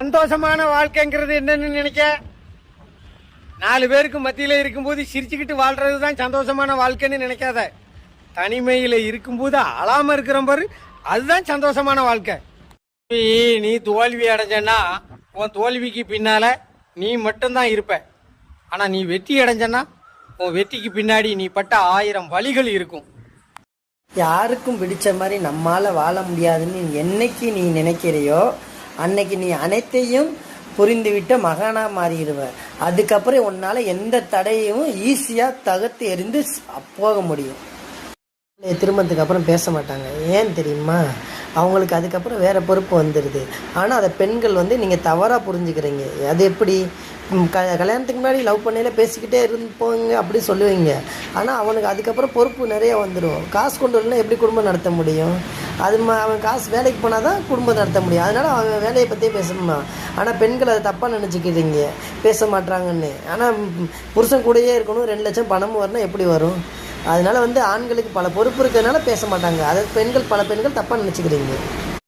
சந்தோஷமான வாழ்க்கைங்கிறது என்னன்னு நினைக்க? நாலு பேருக்கு மத்தியில் இருக்கும்போது சிரிச்சுக்கிட்டு வாழ்றது தான் சந்தோஷமான வாழ்க்கைன்னு நினைக்காத. தனிமையில் இருக்கும்போது அழாமல் இருக்கிற பாரு அதுதான் சந்தோஷமான வாழ்க்கை. நீ தோல்வி அடைஞ்சன்னா உன் தோல்விக்கு பின்னால் நீ மட்டும்தான் இருப்ப. ஆனால் நீ வெற்றி அடைஞ்சன்னா உன் வெற்றிக்கு பின்னாடி நீ பட்ட ஆயிரம் வழிகள் இருக்கும். யாருக்கும் பிடிச்ச மாதிரி நம்மால் வாழ முடியாதுன்னு என்னைக்கு நீ நினைக்கிறையோ அன்னைக்கு நீ அனைத்தையும் புரிந்துவிட்ட மகானா மாறிடுவ. அதுக்கப்புறம் உன்னால் எந்த தடையும் ஈஸியாக தகர்த்து எறிந்து போக முடியும். திருமணத்துக்கு அப்புறம் பேச மாட்டாங்க. ஏன் தெரியுமா? அவங்களுக்கு அதுக்கப்புறம் வேறு பொறுப்பு வந்துடுது ஆனால் அதை பெண்கள் வந்து நீங்கள் தவறாக புரிஞ்சுக்கிறீங்க. அது எப்படி? க கல்யாணத்துக்கு முன்னாடி லவ் பண்ணையில் பேசிக்கிட்டே இருப்போங்க அப்படி சொல்லுவீங்க. ஆனால் அவனுக்கு அதுக்கப்புறம் பொறுப்பு நிறைய வந்துடும் காசு கொண்டு வரலாம் எப்படி குடும்பம் நடத்த முடியும்? அது மா அவன் காசு வேலைக்கு போனால் தான் குடும்பம் நடத்த முடியும். அதனால் அவன் வேலையை பற்றியே பேசணுமா ஆனால் பெண்கள் அதை தப்பாக நினச்சிக்கிறீங்க பேச மாட்றாங்கன்னு ஆனால் புருஷன் கூடயே இருக்கணும். ரெண்டு லட்சம் பணமும் வரணும். எப்படி வரும்? அதனால் வந்து ஆண்களுக்கு பல பொறுப்பு இருக்கிறதுனால பேச மாட்டாங்க. அதை பெண்கள் பல பெண்கள் தப்பாக நினச்சிக்கிறீங்க.